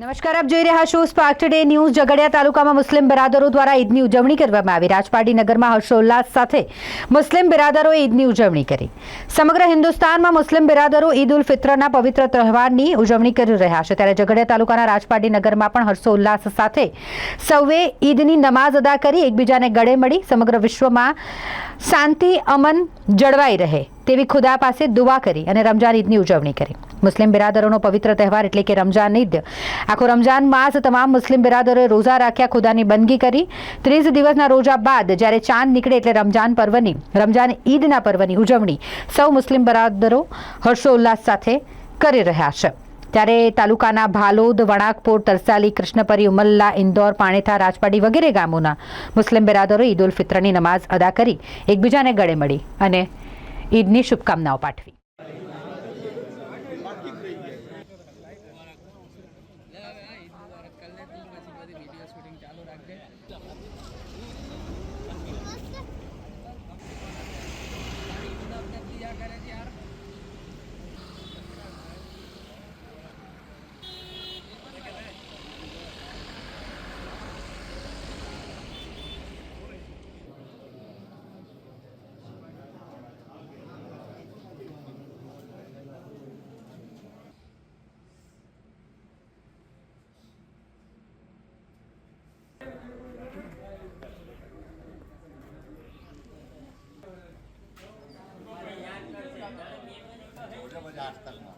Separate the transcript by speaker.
Speaker 1: નમસ્કાર, આપ જોઈ રહ્યા છો સ્પાર્ક ટુડે ન્યૂઝ ઝઘડિયા તાલુકામાં મુસ્લિમ બિરાદરો દ્વારા ઈદની ઉજવણી કરવામાં આવી. રાજપાટી નગરમાં હર્ષોલ્લાસ સાથે મુસ્લિમ બિરાદરોએ ઈદની ઉજવણી કરી. સમગ્ર હિન્દુસ્તાનમાં મુસ્લિમ બિરાદરો ઈદ ઉલ ફિત્રના પવિત્ર તહેવારની ઉજવણી કરી રહ્યા છે. ત્યારે ઝઘડિયા તાલુકાના રાજપાટી નગરમાં પણ હર્ષોલ્લાસ સાથે સૌએ ઈદની નમાઝ અદા કરી, એકબીજાને ગળે મળી. સમગ્ર વિશ્વમાં શાંતિ, અમન જળવાઈ રહે તેવી ખુદા પાસે દુઆ કરી અને રમજાન ઈદની ઉજવણી કરી. મુસ્લિમ બિરાદરોનો પવિત્ર તહેવાર એટલે કે રમજાન ઈદ. આખો રમજાન માસ તમામ મુસ્લિમ બિરાદરોએ રોઝા રાખ્યા ખુદાની બંદગી કરી. ત્રીસ દિવસના રોજા બાદ જ્યારે ચાંદ નીકળે એટલે રમજાન પર્વની રમજાન ઈદના પર્વની ઉજવણી સૌ મુસ્લિમ બિરાદરો હર્ષોલ્લાસ સાથે કરી રહ્યા છે. ત્યારે તાલુકાના ભાલોદ, વણાકપોર, તરસાલી, કૃષ્ણપરી, ઉમલ્લા, ઇન્દોર, પાણેથા, રાજપાડી વગેરે ગામોના મુસ્લિમ બિરાદરોએ ઈદ ઉલ ફિત્રની નમાઝ અદા કરી. એકબીજાને ગળે મળી અને ઈદની શુભકામનાઓ પાઠવી. શૂટિંગ ચાલુ રાખજે. కాస్తాను